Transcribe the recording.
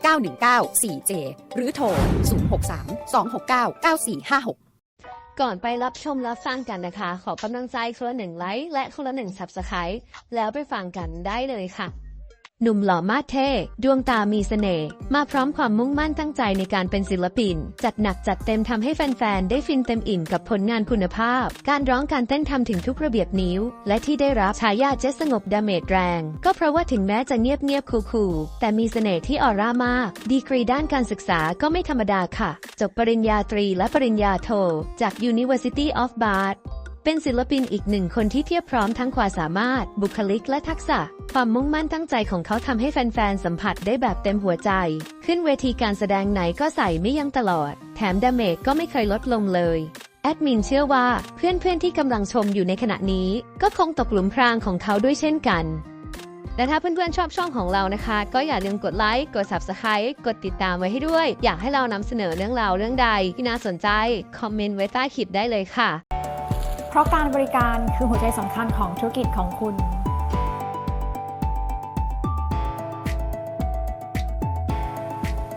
van 919 4j หรือโทร 063 269 9456ก่อนไปรับชมรับฟังกันนะคะ ขอกำลังใจคนละหนึ่งไลค์และคนละหนึ่งซับสไครต์แล้วไปฟังกันได้เลยค่ะ หนุ่มหล่อมาเท่ ดวงตามีเสน่ห์ มาพร้อมความมุ่งมั่นตั้งใจในการเป็นศิลปิน จัดหนักจัดเต็มทำให้แฟนๆ ได้ฟินเต็มอิ่มกับผลงานคุณภาพ การร้องการเต้นทำถึงทุกระเบียบนิ้ว และที่ได้รับฉายาเจสสงบดาเมจแรง ก็เพราะว่าถึงแม้จะเงียบๆคูลๆแต่มีเสน่ห์ที่ออร่ามาก ดีกรีด้านการศึกษาก็ไม่ธรรมดาค่ะ จบปริญญาตรีและปริญญาโท จาก University of Bath เป็นศิลปินอีกหนึ่งคนที่เทียบพร้อมทั้งความสามารถ บุคลิกและทักษะ ความมุ่งมั่นตั้งใจของเขาทำให้แฟนๆ สัมผัสได้แบบเต็มหัวใจ ขึ้นเวทีการแสดงไหนก็ใส่ไม่ยั้งตลอด แถมดาเมจก็ไม่เคยลดลงเลย แอดมินเชื่อว่าเพื่อนๆ ที่กำลังชมอยู่ในขณะนี้ ก็คงตกหลุมพรางของเขาด้วยเช่นกัน และถ้าเพื่อนๆ ชอบช่องของเรานะคะ ก็อย่าลืมกดไลค์ กด Subscribe กดติดตามไว้ให้ด้วย อยากให้เรานำเสนอเรื่องราวเรื่องใดที่น่าสนใจ คอมเมนต์ไว้ใต้คลิปได้เลยค่ะ เพราะการบริการคือหัวใจสำคัญของธุรกิจของคุณ